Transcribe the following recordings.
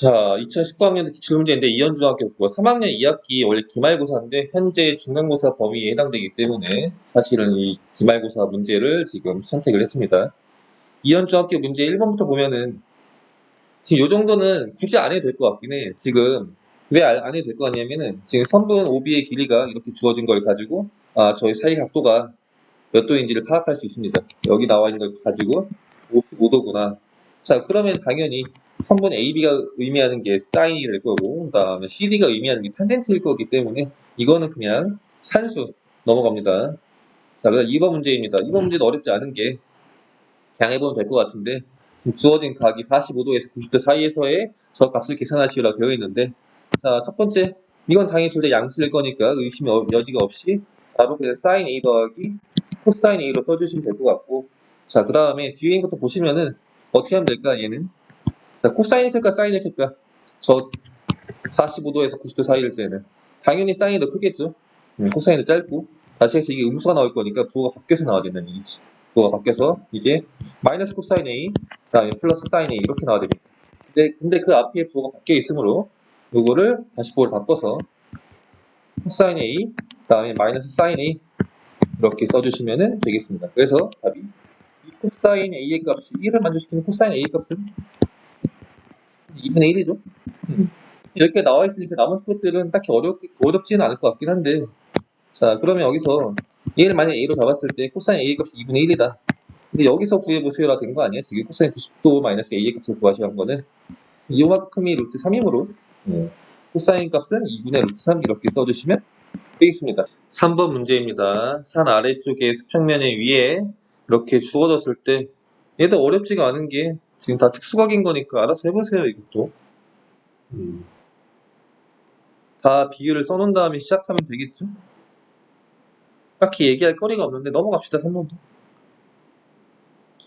자, 2019학년도 기출문제인데 이현중학교 국어 3학년 2학기 원래 기말고사인데 현재 중간고사 범위에 해당되기 때문에 사실은 이 기말고사 문제를 지금 선택을 했습니다. 이현중학교 문제 1번부터 보면은 지금 요 정도는 굳이 안 해도 될 것 같긴 해. 지금 왜 안 해도 될 것 같냐면은 지금 선분 OB의 길이가 이렇게 주어진 걸 가지고 아, 저희 사이 각도가 몇 도인지를 파악할 수 있습니다. 여기 나와 있는 걸 가지고 55도구나. 자, 그러면 당연히 선분 AB가 의미하는 게 사인이 될 거고, 그 다음에 CD가 의미하는 게 탄젠트일 거기 때문에 이거는 그냥 산수 넘어갑니다. 자, 그다음 2번 문제입니다. 2번 문제도 어렵지 않은 게 그냥 해보면 될 것 같은데 주어진 각이 45도에서 90도 사이에서의 저 값을 계산하시오라고 되어 있는데 자, 첫 번째 이건 당연히 둘 다 양수일 거니까 의심의 어- 여지가 없이 바로 그냥 사인 A 더하기 코사인 A로 써주시면 될 것 같고 자, 그 다음에 뒤에 있는 것도 보시면은 어떻게 하면 될까, 얘는? 자, 코사인이 클까, 사인이 클까? 저 45도에서 90도 사이일 때는. 당연히 사인이 더 크겠죠? 음, 코사인은 짧고. 다시 해서 이게 음수가 나올 거니까 부호가 바뀌어서 나와야 된다는 얘기지. 부호가 바뀌어서 이게 마이너스 코사인 A, 그 다음에 플러스 사인 A 이렇게 나와야 됩니다. 근데, 근데 그 앞에 부호가 바뀌어 있으므로 요거를 다시 부호를 바꿔서 코사인 A, 그 다음에 마이너스 사인 A 이렇게 써주시면 되겠습니다. 그래서 답이 이 코사인 A의 값이 1을 만족시키는 코사인 A 값은 2분의 1이죠. 이렇게 나와 있으니까 나머지 것들은 딱히 어렵, 어렵지는 않을 것 같긴 한데 자 그러면 여기서 얘를 만약 A로 잡았을 때 코사인 A의 값이 2분의 1이다. 근데 여기서 구해보세요라 된 거 아니야? 지금 코사인 90도 마이너스 A의 값을 구하시라는 거는 이만큼이 루트 3이므로 코사인 값은 2분의 루트 3 이렇게 써주시면 되겠습니다. 3번 문제입니다. 산 아래쪽에 수평면의 위에 이렇게 주어졌을 때 얘도 어렵지가 않은 게 지금 다 특수각인 거니까 알아서 해보세요 이것도. 음. 다 비율을 써놓은 다음에 시작하면 되겠죠? 딱히 얘기할 거리가 없는데 넘어갑시다 3번도. 그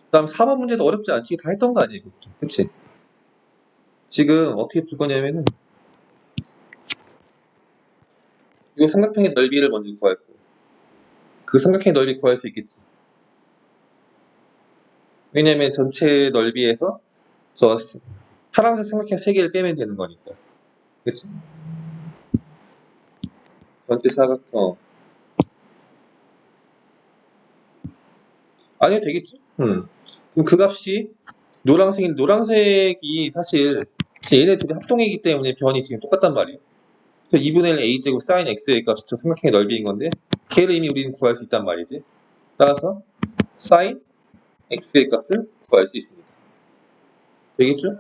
다음 4번 문제도 어렵지 않지. 다 했던 거 아니에요 이것도. 그치? 지금 어떻게 풀 거냐면은 이거 삼각형의 넓이를 먼저 구할 거그 삼각형의 넓이 구할 수 있겠지 왜냐면 전체 넓이에서 저 파란색 삼각형 3개를 빼면 되는 거니까. 그치? 전체 사각형. 아니요, 되겠죠? 음. 그럼 그 값이 노란색인, 노란색이 사실 얘네 둘이 합동이기 때문에 변이 지금 똑같단 말이에요. 그래서 2분의 1 a제곱 sin x의 값이 저 삼각형의 넓이인 건데 걔를 이미 우리는 구할 수 있단 말이지. 따라서 sin x의 값을 구할 수 있습니다. 되겠죠?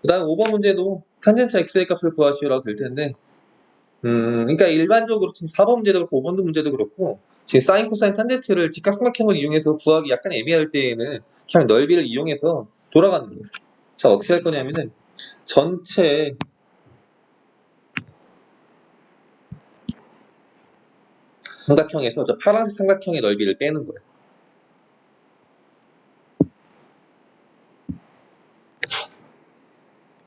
그 다음 5번 문제도 탄젠트 x의 값을 구하시라고 될 텐데 음, 그러니까 일반적으로 지금 4번 문제도 그렇고 5번 문제도 그렇고 지금 사인, 코사인, 탄젠트를 직각삼각형을 이용해서 구하기 약간 애매할 때에는 그냥 넓이를 이용해서 돌아가는 거예요. 자, 어떻게 할 거냐면은 전체 삼각형에서 저 파란색 삼각형의 넓이를 빼는 거예요.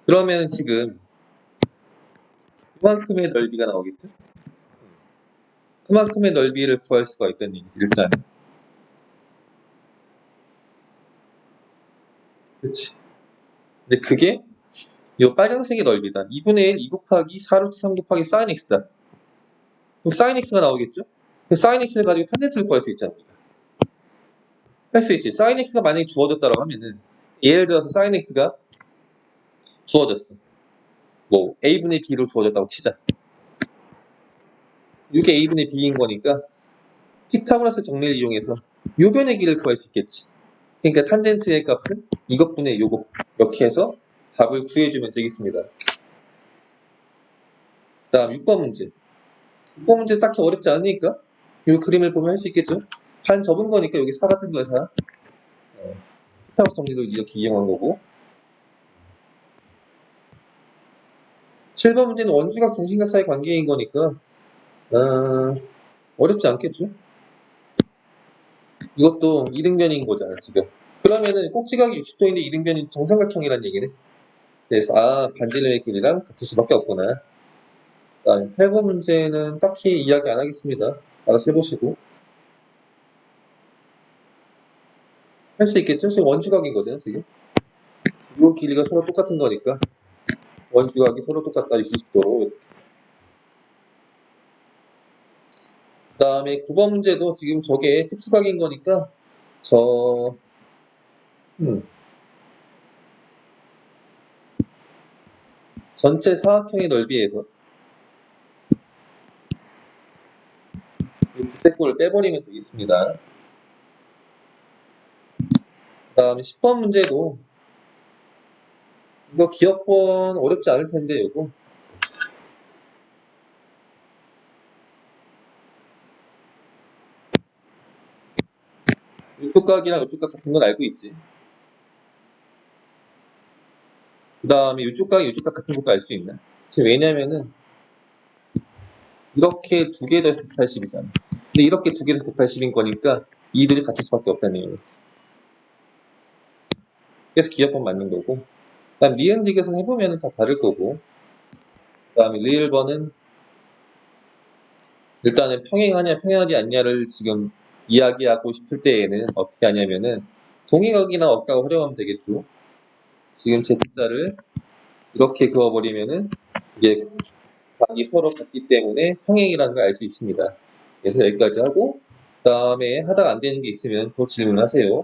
그러면 지금 그만큼의 넓이가 나오겠죠? 그만큼의 넓이를 구할 수가 있다는 얘기지, 일단. 그치. 근데 그게 이 빨간색의 넓이다. 2분의 1, 2 곱하기 4루트 3 곱하기 sin x다. 그럼 sin x가 나오겠죠? 그 x를 가지고 탄젠트를 구할 수 있지 않습니까? 할 수 있지. x가 만약에 주어졌다고 하면은 예를 들어서 x가 주어졌어. 뭐 a분의 b로 주어졌다고 치자. 이게 a분의 b인 거니까 피타고라스 정리를 이용해서 요변의 길을 구할 수 있겠지. 그러니까 탄젠트의 값은 이것분의 요거 이렇게 해서 답을 구해주면 되겠습니다. 다음 6번 문제. 6번 문제 딱히 어렵지 않으니까 이 그림을 보면 할 수 있겠죠. 반 접은 거니까 여기 4 같은 거야 4. 어, 피타고라스 정리도 이렇게 이용한 거고 7번 문제는 원주각 중심각 사이 관계인 거니까 아, 어렵지 않겠죠? 이것도 이등변인 거잖아 지금 그러면은 꼭지각이 60도인데 이등변이 정삼각형이란 얘기네 그래서 아 반지름의 길이랑 같을 수밖에 없구나 그다음에 8번 문제는 딱히 이야기 안 하겠습니다 알아서 해보시고 할 수 있겠죠? 지금 원주각인 거잖아 지금 이 길이가 서로 똑같은 거니까 원주각이 서로 똑같다 20도로 그 다음에 9번 문제도 지금 저게 특수각인 거니까 저 음. 전체 사각형의 넓이에서 이 부채꼴을 빼버리면 되겠습니다. 그 다음에 10번 문제도 이거 기억번 어렵지 않을 텐데 이거 이쪽 각이랑 이쪽 각 같은 건 알고 있지. 그 다음에 이쪽 각이 이쪽 각 같은 것도 알 수 있나? 왜냐면은 이렇게 두 개 더해서 180이잖아. 근데 이렇게 두개 더해서 180인 거니까 이들이 같을 수밖에 없다는 얘기예요. 그래서 기억번 맞는 거고. 그 다음 리은 리겟은 해보면 다 다를 거고. 그 다음에 리을번은 일단은 평행하냐 평행하지 않냐를 지금 이야기하고 싶을 때에는 어떻게 하냐면은 동의각이나 억각을 활용하면 되겠죠. 지금 Z자를 이렇게 그어버리면은 이게 각이 서로 같기 때문에 평행이라는 걸 알 수 있습니다. 그래서 여기까지 하고 그 다음에 하다가 안 되는 게 있으면 또 질문하세요.